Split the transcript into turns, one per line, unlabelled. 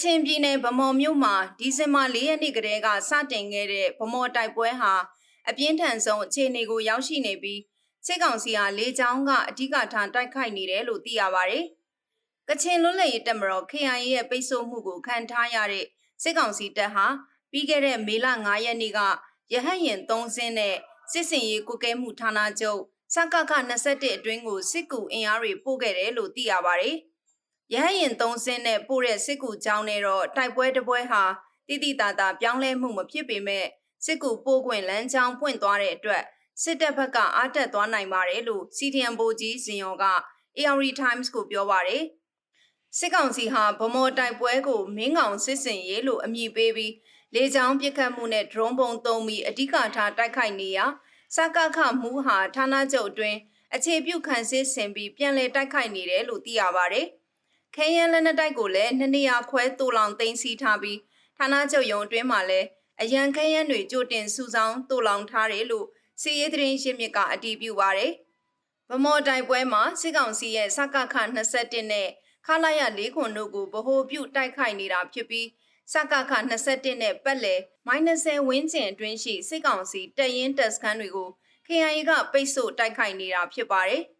ချင်ပြည်နယ်ဗမော်မြို့မှာဒီဇင်ဘာ၄ရက်နေ့ကတည်းကစတင်ခဲ့တဲ့ဗမော်တိုက်ပွဲဟာအပြင်းထန်ဆုံးအခြေအနေကိုရောက်ရှိနေပြီးစစ်ကောင်စီဟာလေကြောင်းကအဓိကထားတိုက်ခိုက်နေတယ်လို့သိရပါတယ်။ကချင်လွတ်လပ်ရေးတပ်မတော် KIA ရဲ့ပိတ်ဆို့မှုကိုခံထားရတဲ့စစ်ကောင်စီတပ်ဟာပြီးခဲ့တဲ့မေလ9ရက်နေ့ကရဟတ်ရင်3စင်းနဲ့စစ်စင်ရေးကုကဲမှုဌာနချုပ်စကခ21အတွင်းကိုစစ်ကူအင်အားတွေပို့ခဲ့တယ်လို့သိရပါတယ်။ ရဟတ်ရင်သုံးစင်းနဲ့ပို့တဲ့စစ်ကူကြောင်းနဲ့တော့တိုက်ပွဲတစ်ပွဲဟာတိတိတသာပြောင်းလဲမှုမဖြစ်ပေမဲ့စစ်ကူပို့ခွင့်လမ်းကြောင်းပွင့်သွားတဲ့အတွက်စစ်တပ်ဘက်ကအားတက်သွားနိုင်ပါတယ်လို့စီဒီအမ်ဘိုကြီးဇင်ယောက AR Times ကိုပြောပါတယ်စစ်ကောင်စီဟာဗမော်တိုက်ပွဲကိုမင်းကောင်စစ်စင်ရေးလို့အမည်ပေးပြီးလေကြောင်းပစ်ခတ်မှုနဲ့ drone ပုံသုံးပြီးအဓိကထားတိုက်ခိုက်နေရာစကခမူဟာဌာနချုပ်အတွင်းအခြေပြုခံစစ်ဆင်ပြီးပြန်လည်တိုက်ခိုက်နေတယ်လို့သိရပါတယ်။ ခဲယမ်းလက်နက်တိုက်ကိုလည်းနှစ်နေရာခွဲတူလောင်သိမ်းဆည်းထားပြီးဌာနချုပ်ရုံအတွင်းမှာလည်းအရန်ခဲယမ်းတွေကြိုတင်စုဆောင်းတူလောင်ထားတယ်လို့စီရေးသတင်းရှင်းမြစ်ကအတည်ပြုပါရယ်ဗမော်တိုင်ပွဲမှာစစ်ကောင်စီရဲ့စကခ21နဲ့ခလာရ၄ခွန်တို့ကိုဗဟိုပြုတိုက်ခိုက်နေတာဖြစ်ပြီးစကခ21နဲ့ပတ်လည် -10 ဝင်းကျင်အတွင်းရှိစစ်ကောင်စီတပ်ရင်းတပ်စခန်းတွေကို KIA ကပိတ်ဆို့တိုက်ခိုက်နေတာဖြစ်ပါတယ်။